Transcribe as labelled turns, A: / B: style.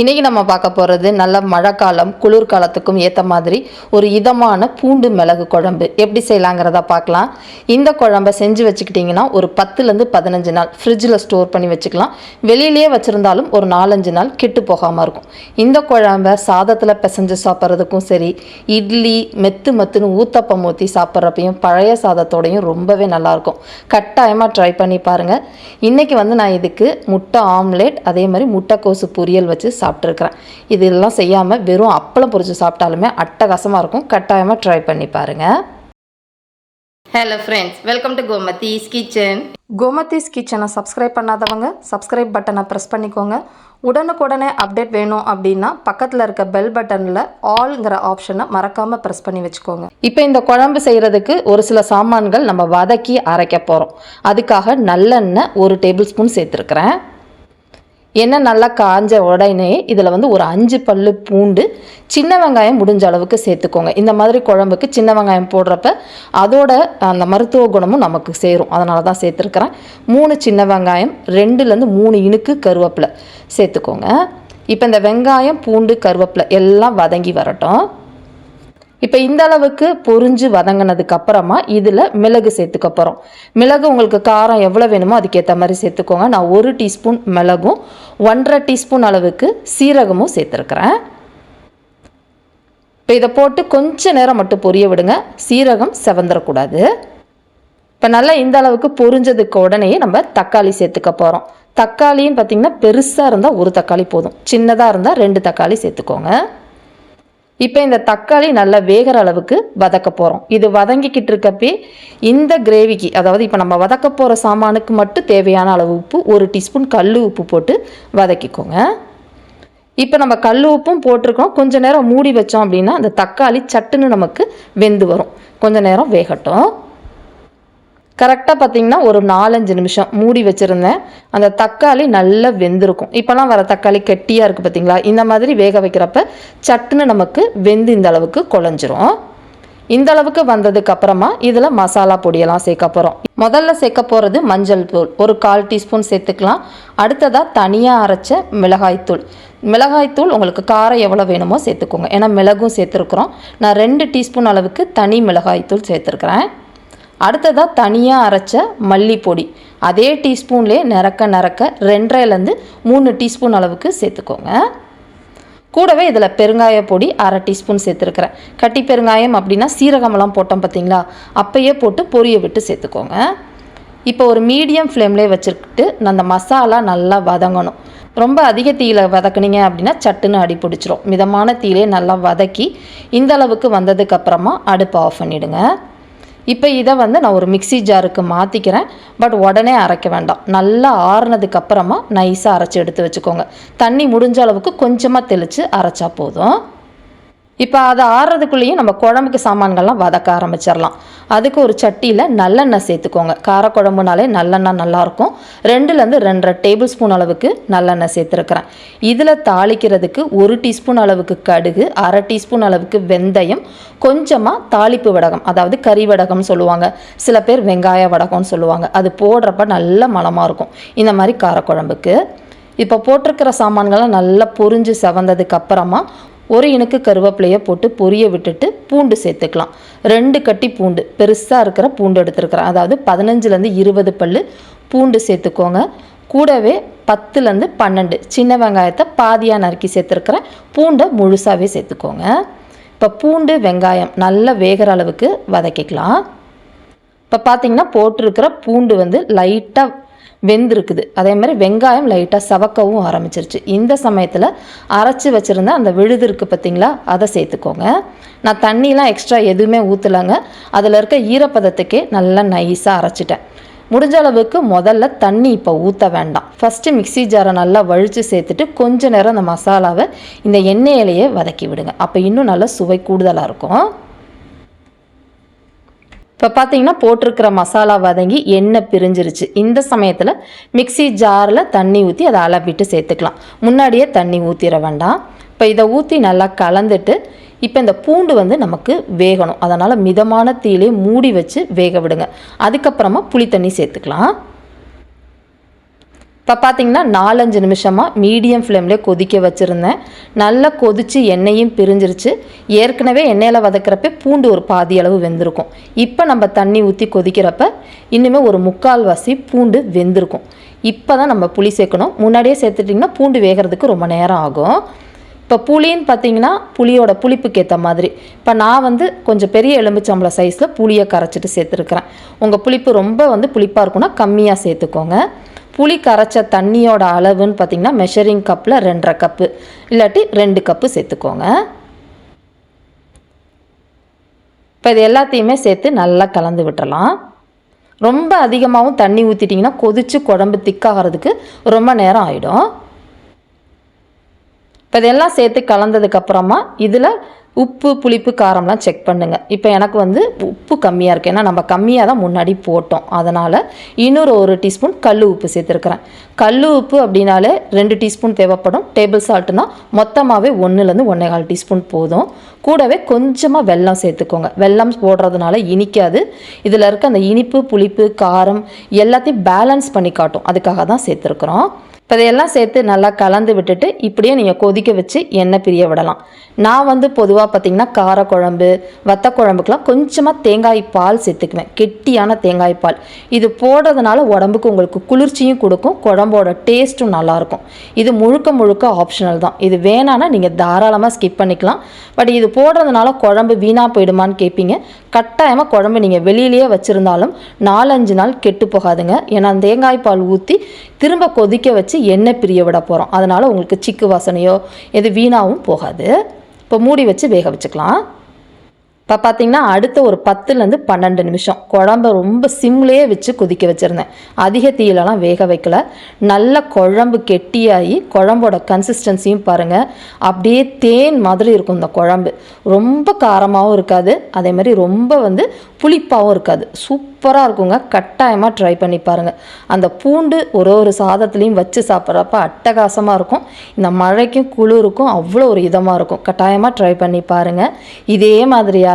A: இன்றைக்கி நம்ம பார்க்க போகிறது நல்ல மழைக்காலம் குளிர்காலத்துக்கும் ஏற்ற மாதிரி ஒரு இதமான பூண்டு மிளகு குழம்பு. எப்படி செய்யலாங்கிறத பார்க்கலாம். இந்த குழம்பை செஞ்சு வச்சுக்கிட்டிங்கன்னா ஒரு பத்துலேருந்து பதினஞ்சு நாள் ஃப்ரிட்ஜில் ஸ்டோர் பண்ணி வச்சுக்கலாம். வெளியிலேயே வச்சுருந்தாலும் ஒரு நாலஞ்சு நாள் கெட்டு போகாமல் இருக்கும். இந்த குழம்பை சாதத்தில் பிசைஞ்சு சாப்பிட்றதுக்கும் சரி இட்லி மெத்து மெத்துன்னு ஊத்தப்பம் ஊற்றி சாப்பிட்றப்பையும் பழைய சாதத்தோடையும் ரொம்பவே நல்லாயிருக்கும் கட்டாயமாக ட்ரை பண்ணி பாருங்கள் இன்றைக்கி வந்து நான் இதுக்கு முட்டை ஆம்லேட் அதே மாதிரி முட்டைக்கோசு பொரியல் வச்சு சாப்பிட்ருக்குறேன் இதெல்லாம் செய்யாமல் வெறும் அப்பளம் பொரிச்சு சாப்பிட்டாலுமே அட்டகாசமாக இருக்கும். கட்டாயமாக ட்ரை பண்ணி பாருங்கள் hello friends welcome to Gomathi's kitchen Gomathi's கிச்சனை சப்ஸ்கிரைப் பண்ணாதவங்க சப்ஸ்கிரைப் பட்டனை ப்ரெஸ் பண்ணிக்கோங்க. உடனுக்குடனே அப்டேட் வேணும் அப்படின்னா பக்கத்தில் இருக்க பெல் பட்டனில் ஆல்ங்கிற ஆப்ஷனை மறக்காமல் ப்ரெஸ் பண்ணி வச்சுக்கோங்க. இப்போ இந்த குழம்பு செய்கிறதுக்கு ஒரு சில சாமான்கள் நம்ம வதக்கி அரைக்க போகிறோம் அதுக்காக நல்லெண்ணெய் ஒரு டேபிள் ஸ்பூன் சேர்த்துருக்குறேன். எண்ணெய் நல்லா காஞ்ச உடனே இதில் வந்து ஒரு அஞ்சு பல்லு பூண்டு சின்ன வெங்காயம் முடிஞ்ச அளவுக்கு சேர்த்துக்கோங்க. இந்த மாதிரி குழம்புக்கு சின்ன வெங்காயம் போடுறப்ப அதோட அந்த மருத்துவ குணமும் நமக்கு சேரும். அதனால தான் சேர்த்துருக்குறேன். மூணு சின்ன வெங்காயம் ரெண்டுலேருந்து மூணு இனுக்கு கருவேப்பிலை சேர்த்துக்கோங்க. இப்போ இந்த வெங்காயம் பூண்டு கருவேப்பிலை எல்லாம் வதங்கி வரட்டும். இப்போ இந்த அளவுக்கு பொரிஞ்சு வதங்கினதுக்கு அப்புறமா இதில் மிளகு சேர்த்துக்க போகிறோம் மிளகு உங்களுக்கு காரம் எவ்வளோ வேணுமோ அதுக்கேற்ற மாதிரி சேர்த்துக்கோங்க. நான் ஒரு டீஸ்பூன் மிளகும் ஒன்றரை டீஸ்பூன் அளவுக்கு சீரகமும் சேர்த்துருக்குறேன். இப்போ இதை போட்டு கொஞ்ச நேரம் மட்டும் பொரிய விடுங்க. சீரகம் செவந்துடக்கூடாது இப்போ நல்லா இந்த அளவுக்கு பொரிஞ்சதுக்கு உடனே நம்ம தக்காளி சேர்த்துக்க போகிறோம் தக்காளின்னு பார்த்திங்கன்னா பெருசாக இருந்தால் ஒரு தக்காளி போதும். சின்னதாக இருந்தால் ரெண்டு தக்காளி சேர்த்துக்கோங்க. இப்போ இந்த தக்காளி நல்லா வேகிற அளவுக்கு வதக்க போகிறோம் இது வதங்கிக்கிட்டு இருக்கப்பே இந்த கிரேவிக்கு அதாவது இப்போ நம்ம வதக்க போகிற சாமானுக்கு மட்டும் தேவையான அளவு உப்பு ஒரு டீஸ்பூன் கல் உப்பு போட்டு வதக்கிக்கோங்க. இப்போ நம்ம கல் உப்பும் போட்டிருக்கோம் கொஞ்சம் நேரம் மூடி வச்சோம் அப்படின்னா அந்த தக்காளி சட்டுன்னு நமக்கு வெந்து வரும். கொஞ்சம் நேரம் வேகட்டும். கரெக்டாக பார்த்தீங்கன்னா ஒரு நாலஞ்சு நிமிஷம் மூடி வச்சுருந்தேன். அந்த தக்காளி நல்லா வெந்திருக்கும். இப்போலாம் வர தக்காளி கெட்டியாக இருக்குது பார்த்தீங்களா இந்த மாதிரி வேக வைக்கிறப்ப சட்டுன்னு நமக்கு வெந்து இந்த அளவுக்கு குழஞ்சிரும். இந்த அளவுக்கு வந்ததுக்கு அப்புறமா இதில் மசாலா பொடியெல்லாம் சேர்க்க போகிறோம் முதல்ல சேர்க்க போகிறது மஞ்சள் தூள். ஒரு கால் டீஸ்பூன் சேர்த்துக்கலாம். அடுத்ததாக தனியாக அரைச்ச மிளகாய்த்தூள் மிளகாய்த்தூள் உங்களுக்கு காரம் எவ்வளோ வேணுமோ சேர்த்துக்கோங்க. ஏன்னா மிளகும் சேர்த்துருக்குறோம். நான் ரெண்டு டீஸ்பூன் அளவுக்கு தனி மிளகாய்த்தூள் சேர்த்துருக்குறேன். அடுத்ததாக தனியாக அரைச்ச மல்லிப்பொடி. அதே டீஸ்பூன்லேயே நிறக்க நிறக்க ரெண்டரைலேருந்து மூணு டீஸ்பூன் அளவுக்கு சேர்த்துக்கோங்க. கூடவே இதில் பெருங்காய பொடி அரை டீஸ்பூன் சேர்த்துருக்குறேன். கட்டி பெருங்காயம் அப்படின்னா சீரகமெல்லாம் போட்டோம் பார்த்தீங்களா அப்பயே போட்டு பொரிய விட்டு சேர்த்துக்கோங்க. இப்போ ஒரு மீடியம் ஃப்ளேம்லேயே வச்சுக்கிட்டு அந்த மசாலா நல்லா வதங்கணும். ரொம்ப அதிக தீயில வதக்குனீங்க அப்படின்னா சட்டுன்னு அடி பிடிச்சிரும். மிதமான தீயிலே நல்லா வதக்கி இந்த அளவுக்கு அடுப்பை ஆஃப் பண்ணிவிடுங்க இப்போ இதை வந்து நான் ஒரு மிக்ஸி ஜாருக்கு மாற்றிக்கிறேன் பட் உடனே அரைக்க வேண்டாம். நல்லா ஆறுனதுக்கு அப்புறமா நைஸாக அரைச்சி எடுத்து வச்சுக்கோங்க. தண்ணி முடிஞ்ச அளவுக்கு கொஞ்சமாக தெளித்து அரைச்சா போதும். இப்போ அதை ஆறுறதுக்குள்ளேயும் நம்ம குழம்புக்கு சாமான்கள்லாம் வதக்க ஆரம்பிச்சிடலாம் அதுக்கு ஒரு சட்டியில் நல்லெண்ணெய் சேர்த்துக்கோங்க. காரக்குழம்புனாலே நல்லெண்ணெய் நல்லாயிருக்கும் ரெண்டுலேருந்து ரெண்டரை டேபிள் ஸ்பூன் அளவுக்கு நல்லெண்ணெய் சேர்த்துருக்குறேன். இதில் தாளிக்கிறதுக்கு ஒரு டீஸ்பூன் அளவுக்கு கடுகு அரை டீஸ்பூன் அளவுக்கு வெந்தயம் கொஞ்சமாக தாளிப்பு வடகம் அதாவது கறி வடகம்னு சொல்லுவாங்க. சில பேர் வெங்காய வடகம்னு சொல்லுவாங்க. அது போடுறப்ப நல்ல மலமாக இருக்கும் இந்த மாதிரி காரக்குழம்புக்கு. இப்போ போட்டிருக்கிற சாமான்கள்லாம் நல்லா பொரிஞ்சு செவந்ததுக்கு அப்புறமா ஒரு இனுக்கு கருவேப்பிலையை போட்டு பொரிய விட்டுட்டு பூண்டு சேர்த்துக்கலாம். ரெண்டு கட்டி பூண்டு பெருசாக இருக்கிற பூண்டு எடுத்துருக்குறேன். அதாவது பதினஞ்சுலேருந்து இருபது பல் பூண்டு சேர்த்துக்கோங்க. கூடவே பத்துலேருந்து பன்னெண்டு சின்ன வெங்காயத்தை பாதியாக நறுக்கி சேர்த்துருக்குறேன். பூண்டை முழுசாகவே சேர்த்துக்கோங்க. இப்போ பூண்டு வெங்காயம் நல்லா வேகிற அளவுக்கு வதக்கிக்கலாம். இப்போ பார்த்தீங்கன்னா போட்டிருக்கிற பூண்டு வந்து லைட்டாக வெந்திருக்குது. அதே மாதிரி வெங்காயம் லைட்டாக சவக்கவும் ஆரம்பிச்சிருச்சு. இந்த சமயத்தில் அரைச்சி வச்சுருந்த அந்த விழுது இருக்குது பார்த்தீங்களா அதை சேர்த்துக்கோங்க. நான் தண்ணிலாம் எக்ஸ்ட்ரா எதுவுமே ஊற்றலைங்க அதில் இருக்க ஈரப்பதத்துக்கே நல்லா நைஸாக அரைச்சிட்டேன். முடிஞ்ச அளவுக்கு முதல்ல தண்ணி இப்போ ஊற்ற வேண்டாம். ஃபஸ்ட்டு மிக்ஸி ஜாரை நல்லா வழித்து சேர்த்துட்டு கொஞ்ச நேரம் அந்த மசாலாவை இந்த எண்ணெயிலேயே வதக்கி விடுங்க. அப்போ இன்னும் நல்லா சுவை கூடுதலாக இருக்கும். இப்போ பார்த்தீங்கன்னா போட்டிருக்கிற மசாலா வதங்கி எண்ணெய் பிரிஞ்சிருச்சு. இந்த சமயத்தில் மிக்ஸி ஜாரில் தண்ணி ஊற்றி அதை அளப்பிட்டு சேர்த்துக்கலாம். முன்னாடியே தண்ணி ஊற்றிட வேண்டாம். இப்போ இதை ஊற்றி நல்லா கலந்துட்டு இப்போ இந்த பூண்டு வந்து நமக்கு வேகணும். அதனால் மிதமான தீயிலே மூடி வச்சு வேக விடுங்க. அதுக்கப்புறமா புளி தண்ணி சேர்த்துக்கலாம். இப்போ பார்த்தீங்கன்னா நாலஞ்சு நிமிஷமாக மீடியம் ஃப்ளேமில் கொதிக்க வச்சுருந்தேன். நல்லா கொதித்து எண்ணெயும் பிரிஞ்சிருச்சு. ஏற்கனவே எண்ணெயில் வதக்கிறப்ப பூண்டு ஒரு பாதி அளவு வெந்திருக்கும். இப்போ நம்ம தண்ணி ஊற்றி கொதிக்கிறப்ப இன்னுமே ஒரு முக்கால்வாசி பூண்டு வெந்திருக்கும். இப்போ தான் நம்ம புளி சேர்க்கணும். முன்னாடியே சேர்த்துட்டிங்கன்னா பூண்டு வேகிறதுக்கு ரொம்ப நேரம் ஆகும். இப்போ புளின்னு பார்த்தீங்கன்னா புளியோட புளிப்புக்கு ஏற்ற மாதிரி. இப்போ நான் வந்து கொஞ்சம் பெரிய எலும்புச்சம்பளம் சைஸில் புளியை கரைச்சிட்டு சேர்த்துருக்குறேன். உங்கள் புளிப்பு ரொம்ப வந்து புளிப்பாக இருக்குன்னா கம்மியாக சேர்த்துக்கோங்க. புளி கரைச்ச தண்ணியோட அளவுன்னு பார்த்தீங்கன்னா மெஷரிங் கப்பில் ரெண்டரை கப்பு இல்லாட்டி ரெண்டு கப்பு சேர்த்துக்கோங்க. இப்போ இது எல்லாத்தையுமே சேர்த்து நல்லா கலந்து விட்டுறலாம். ரொம்ப அதிகமாகவும் தண்ணி ஊற்றிட்டிங்கன்னா கொதித்து குழம்பு திக்காகிறதுக்கு ரொம்ப நேரம் ஆகிடும் இப்போ இதெல்லாம் சேர்த்து கலந்ததுக்கப்புறமா இதில் உப்பு புளிப்பு காரம்லாம் செக் பண்ணுங்கள் இப்போ எனக்கு வந்து உப்பு கம்மியாக இருக்குது ஏன்னா நம்ம கம்மியாக தான் முன்னாடி போட்டோம். அதனால் இன்னொரு ஒரு டீஸ்பூன் கல் உப்பு சேர்த்துருக்குறேன். கல் உப்பு அப்படின்னாலே ரெண்டு டீஸ்பூன் தேவைப்படும். டேபிள் சால்ட்டுனா மொத்தமாகவே ஒன்றுலேருந்து ஒன்றே கால் டீஸ்பூன் போதும். கூடவே கொஞ்சமாக வெல்லம் சேர்த்துக்கோங்க. வெல்லம் போடுறதுனால இனிக்காது. இதில் இருக்க அந்த இனிப்பு புளிப்பு காரம் எல்லாத்தையும் பேலன்ஸ் பண்ணி காட்டும். அதுக்காக தான் சேர்த்துருக்குறோம். இப்போ இதையெல்லாம் சேர்த்து நல்லா கலந்து விட்டுட்டு இப்படியே நீங்கள் கொதிக்க வச்சு எண்ணெய் பிரிய விடலாம். நான் வந்து பொதுவாக பார்த்திங்கன்னா காரக்குழம்பு வத்த குழம்புக்கெலாம் கொஞ்சமாக தேங்காய் பால் சேர்த்துக்குவேன். கெட்டியான தேங்காய் பால். இது போடுறதுனால உடம்புக்கு உங்களுக்கு குளிர்ச்சியும் கொடுக்கும் குழம்போட டேஸ்ட்டும் நல்லாயிருக்கும். இது முழுக்க முழுக்க ஆப்ஷனல் தான். இது வேணான்னா நீங்கள் தாராளமாக ஸ்கிப் பண்ணிக்கலாம். பட் இது போடுறதுனால குழம்பு வீணாக போயிடுமான்னு கேட்பீங்க கட்டாயமாக குழம்பு நீங்கள் வெளியிலேயே வச்சுருந்தாலும் நாலஞ்சு நாள் கெட்டு போகாதுங்க. ஏன்னா தேங்காய் பால் ஊற்றி திரும்ப கொதிக்க வச்சு எண்ணெய் பிரிய விட போகிறோம் அதனால் உங்களுக்கு சிக்கு வாசனையோ எது வீணாகவும் போகாது. இப்போ மூடி வச்சு வேக வச்சுக்கலாம். இப்போ பார்த்தீங்கன்னா அடுத்த ஒரு பத்துலேருந்து பன்னெண்டு நிமிஷம். குழம்ப ரொம்ப சிம்லேயே வச்சு கொதிக்க வச்சுருந்தேன். அதிக தீயிலலாம் வேக வைக்கல. நல்ல குழம்பு கெட்டியாகி குழம்போட கன்சிஸ்டன்சியும் பாருங்கள் அப்படியே தேன் மாதிரி இருக்கும் இந்த குழம்பு. ரொம்ப காரமாகவும் இருக்காது. அதே மாதிரி ரொம்ப வந்து புளிப்பாகவும் இருக்காது. சூப்பராக இருக்குங்க. கட்டாயமாக ட்ரை பண்ணி பாருங்கள் அந்த பூண்டு ஒரு ஒரு சாதத்துலேயும் வச்சு சாப்பிட்றப்ப அட்டகாசமாக இருக்கும். இந்த மழைக்கும் குளிருக்கும் அவ்வளோ ஒரு இதமாக இருக்கும். கட்டாயமாக ட்ரை பண்ணி பாருங்கள் இதே மாதிரியாக